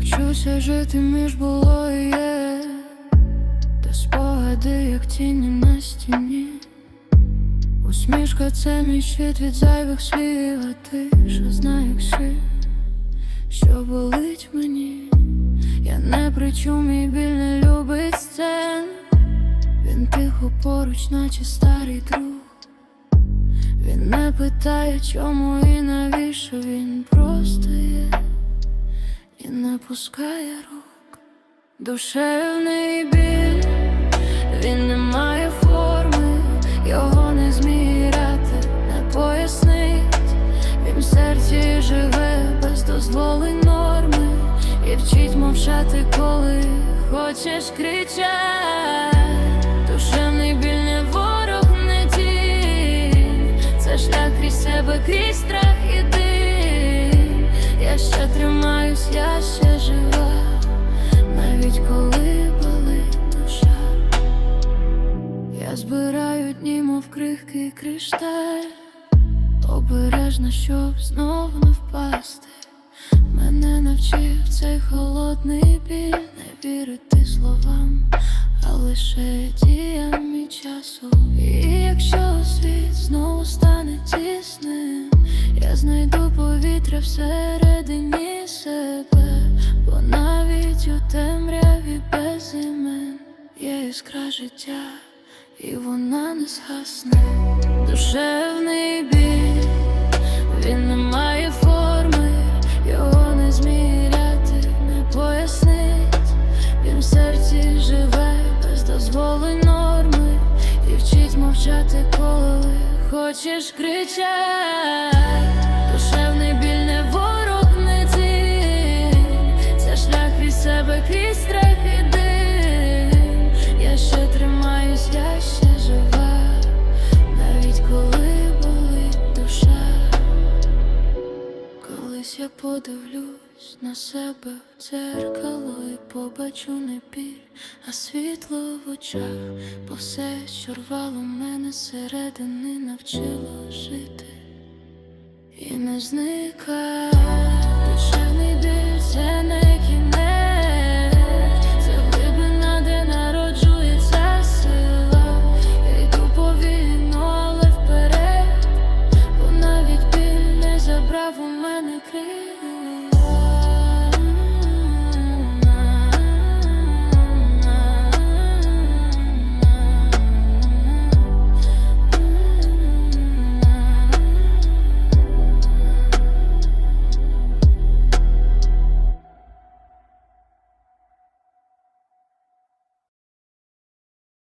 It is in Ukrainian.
Вчуся жити між було і та спогади, як тіні на стіні. Усмішка це мій щит від зайвих слів, а ти що знаєш, що болить мені. Я не причу, мій біль не любить сцен. Він тихо поруч, наче старий друг. Він не питає, чому і навіщо він просто є і не пускає рук. Душевний біль, він не має форми, його не зміряти, не пояснить. Він в серці живе без дозволень норми і вчить мовчати, коли хочеш кричать. Тримаюсь, я ще жива, навіть коли болить душа. Я збираю дні, мов крихкий кришталь, обережно, щоб знову не впасти. Мене навчив цей холодний біль не вірити словам, а лише діям і часу. І якщо світ знову стане тісним, я знайду повітря всередині себе, бо навіть у темряві без імен є іскра життя, і вона не згасне. Душевний біль, він не має форми, його не зміряти, не пояснить. Він в серці живе без дозволень норми і вчить мовчати, коли хочеш кричать. Подивлюсь на себе в дзеркало і побачу не біль, а світло в очах, бо все, що рвало мене середини навчило жити і не зникає.